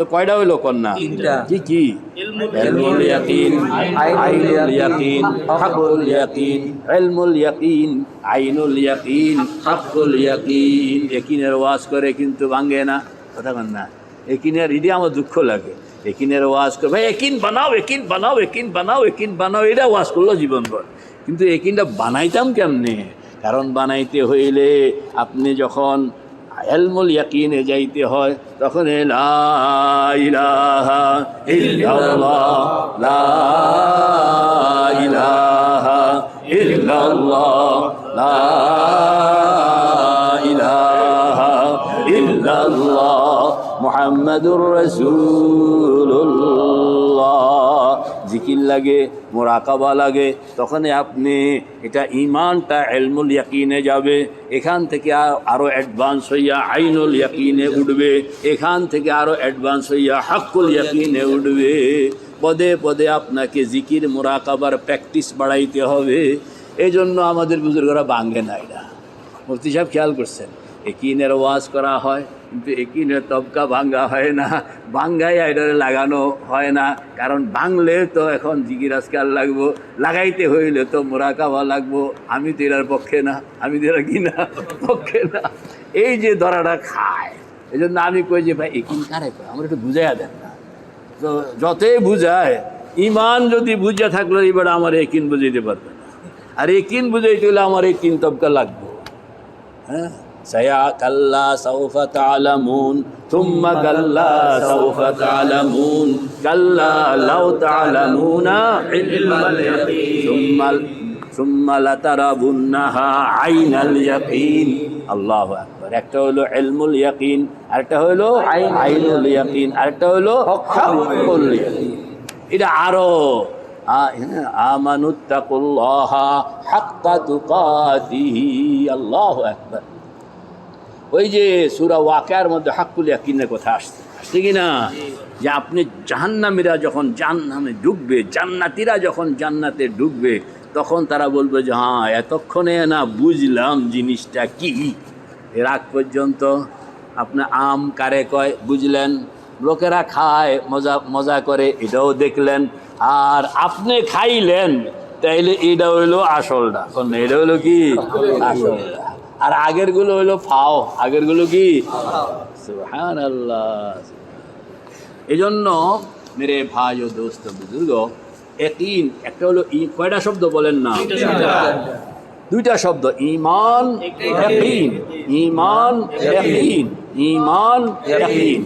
তো কয়টা হইল কন্যা। কি কি ইলমুল ইয়াকিন আইনুল ইয়াকিন হাকুল ইয়াকিন ইলমুল ইয়াকিন আইনুল ইয়াকিন হাকুল ইয়াকিন। ইয়াকিনের ওয়াজ করে কিন্তু ভাঙে না। কথা কন না। একিনের ইডি আমার দুঃখ লাগে। একিনের ওয়াজ করে ভাই একিন বানাও একিন বানাও একিন বানাও একিন বানাও। এটা ওয়াজ করল জীবনভর। কিন্তু একিনটা বানাইতাম কেমনে? কারণ বানাইতে হইলে আপনি যখন এলমুল ইয়াকিনে যাইতে হয়, তখন এ লা ইলাহা ইল্লাল্লাহ, লা ইলাহা ইল্লাল্লাহ, লা ইলাহা ইল্লাল্লাহ, মুহাম্মাদুর রাসূলুল্লাহ। জিকির লাগে, মোরাকাবা লাগে, তখন আপনি এটা ইমানটা এলমুল ইয়াকিনে যাবে, এখান থেকে আ- আরও অ্যাডভান্স হইয়া আইনুল ইয়াকিনে উঠবে, এখান থেকে আরও অ্যাডভান্স হইয়া হাক্কুল ইয়াকিনে উঠবে। পদে পদে আপনাকে জিকির, মোরাকাবার প্র্যাকটিস বাড়াইতে হবে। এই জন্য আমাদের বুজুর্গরা ভাঙ্গে না এটা মুফতি সাহেব খেয়াল করছেন একিনের ওয়াজ করা হয়? কিন্তু একিনের তবকা ভাঙ্গা হয় না। ভাঙ্গাই আইডারে লাগানো হয় না। কারণ বাংলে তো এখন জিকির আজকাল লাগবো, লাগাইতে হইলে তো মোরাকাবা লাগবো। আমি তো এটার পক্ষে না, আমি তো এরা কিনা পক্ষে না। এই যে ধরাটা খায় এই জন্য আমি কই যে, ভাই একিন কারে কয়? আমার একটু বুঝাইয়া দেন না। তো যতই বুঝায়, ইমান যদি বুঝে থাকলে, এবার আমার একিন বুঝাইতে পারবে না। আর একিন বুঝাইতে হলে আমার একিন তবকা লাগবে। হ্যাঁ? سيا كلا سوف تعلمون ثم كلا سوف تعلمون كلا لو تعلمون علم اليقين ثم ثم لتربنها عين اليقين الله আকবার একটা হলো ইলমুল ইয়াকিন আরেকটা হলো আইনুল ইয়াকিন আরেকটা হলো হকুল ইয়াকিন এটা আরো আ- হ্যাঁ, আমানুত্তাকুল্লাহ হাক্কা তুকাতিহি আল্লাহু আকবার ওই যে সুরা ওয়াকার মধ্যে হাক্কুল ইয়াকিনের কথা আসছে। আসছে কি না? যে আপনি জাহান্নামীরা যখন জাহান্নামে ঢুকবে জান্নাতিরা যখন জান্নাতে ঢুকবে তখন তারা বলবে যে হ্যাঁ এতক্ষণে না বুঝলাম জিনিসটা কি? এর আগ পর্যন্ত আপনি আম কারে কয় বুঝলেন, লোকেরা খায়, মজা মজা করে, এটাও দেখলেন, আর আপনি খাইলেন, তাইলে এটা হইল আসলটা। এটা হইল কি? আসলটা। আর আগেরগুলো হইল ফাও আগেরগুলো কি এই জন্য মেরে ভাই ও দোস্ত বুজুর্গ একিন একটা হলো ই কয়টা শব্দ বলেন না? দুইটা শব্দ। ইমান ইমান ইমান ইয়াকিন।